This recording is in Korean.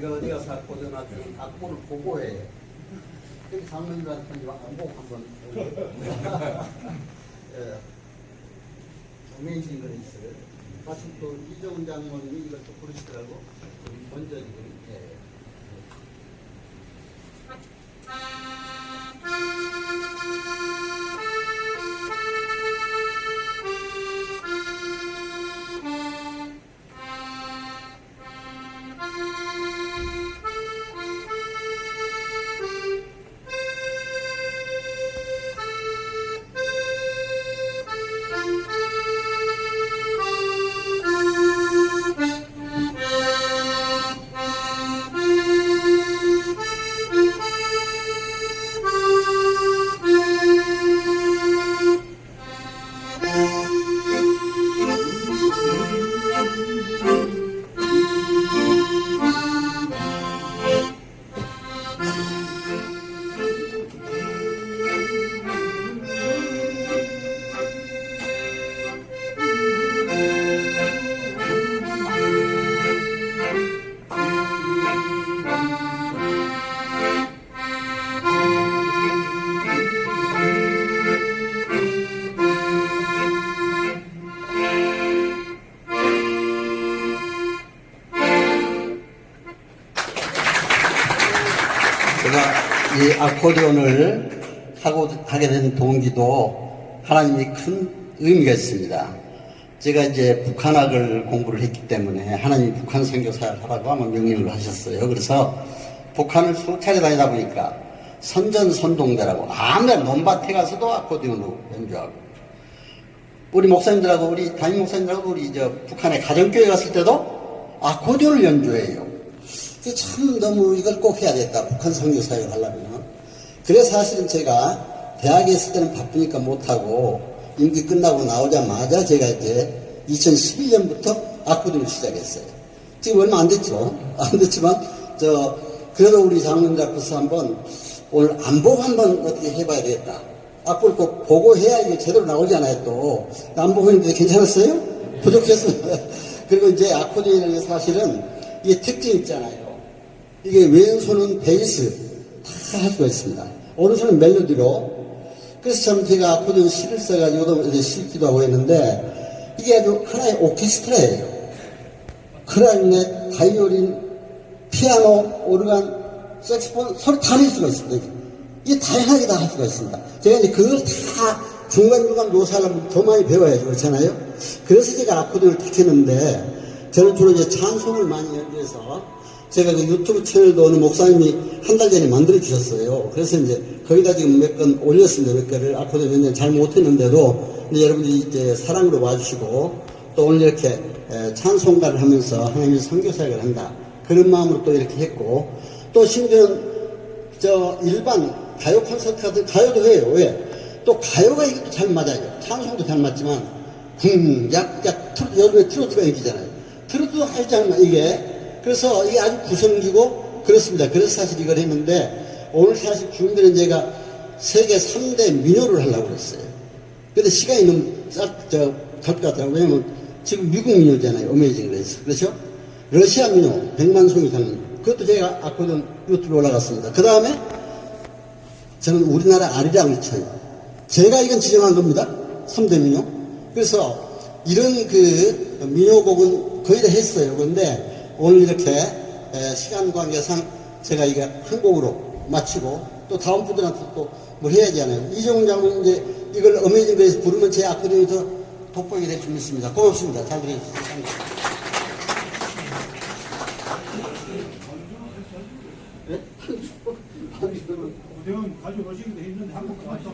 제가 어디 가서 악보전 하면 악보를 보고 해요. 여기 장면들한테 안보고 한번. 예. 어메이징 그레이스. 마침 또 이정훈 장모님이 또 부르시더라고. 먼저 지금. 예. 이 아코디온을 하고 하게 된 동기도 하나님이 큰 의미가 있습니다. 제가 이제 북한학을 공부를 했기 때문에 하나님이 북한 선교사를 하라고 아마 명령을 하셨어요. 그래서 북한을 수차례 다니다 보니까 선전선동대라고 아무나 논밭에 가서도 아코디온으로 연주하고 우리 목사님들하고 우리 담임 목사님들하고 우리 저 북한의 가정교회 갔을 때도 아코디온을 연주해요. 참 너무 이걸 꼭 해야겠다. 북한 선교 사역을 하려면. 그래서 사실은 제가 대학에 있을 때는 바쁘니까 못하고 임기 끝나고 나오자마자 제가 이제 2011년부터 아코디를 시작했어요. 지금 얼마 안 됐죠. 안 됐지만 저 그래도 우리 장로님들 앞에서 한번 오늘 안 보고 한번 어떻게 해봐야 되겠다. 악보를 꼭 보고 해야 이게 제대로 나오잖아요 또. 안 보고 했는데 괜찮았어요? 부족했어요. 그리고 이제 아코디언이라는 게 사실은 이게 특징 있잖아요. 이게 왼손은 베이스 다 할 수가 있습니다. 오른손은 멜로디로. 그래서 참 제가 아코디언 시를 써가지고도 이제 실기도 하고 했는데 이게 아주 하나의 오케스트라예요. 클라리넷, 바이올린, 피아노, 오르간, 색스폰 소리 다 낼 수가 있습니다. 이게 다양하게 다 할 수가 있습니다. 제가 이제 그걸 다 중간중간 묘사하려면 더 많이 배워야죠. 그렇잖아요? 그래서 제가 아코디언을 택했는데 저는 주로 이제 찬송을 많이 연주해서 제가 그 유튜브 채널도 어느 목사님이 한 달 전에 만들어 주셨어요. 그래서 이제 거기다 지금 몇 건 올렸습니다. 몇 개를 아코디언 연주 잘 못했는데도 이제 여러분들이 이제 사랑으로 와주시고 또 오늘 이렇게 에, 찬송가를 하면서 하나님의 선교사역을 한다. 그런 마음으로 또 이렇게 했고 또 심지어는 저 일반 가요 콘서트 같은 가요도 해요. 왜? 또 가요가 이것도 잘 맞아요. 찬송도 잘 맞지만 쿵, 약, 약, 트로트, 요즘에 트로트가 인기잖아요. 잘 맞, 이게. 그래서 이게 아주 구성지고 그렇습니다. 그래서 사실 이걸 했는데 오늘 사실 준비는 제가 세계 3대 민요를 하려고 그랬어요. 근데 시간이 너무 짧, 저, 갈것 같더라고요. 왜냐면 지금 미국 민요잖아요. 어메이징 레이스. 그렇죠? 러시아 민요, 100만 송이 장면. 그것도 제가 아코디언 유튜브에 올라갔습니다. 그 다음에 저는 우리나라 아리랑을 쳐요. 제가 이건 지정한 겁니다. 3대 민요. 그래서 이런 그 민요곡은 거의 다 했어요. 그런데 오늘 이렇게 에, 시간 관계상 제가 이게 한 곡으로 마치고 또 다음 분들한테 또 뭘 해야 하잖아요. 이정훈 장군 이제 이걸 어메이징 그에서 부르면 제 아코디언이 더 돋보이게 될 줄 믿습니다. 고맙습니다. 잘 들어주셔서 감사합니다. 네? 고대원 가져오시기도 힘든데 한국 가서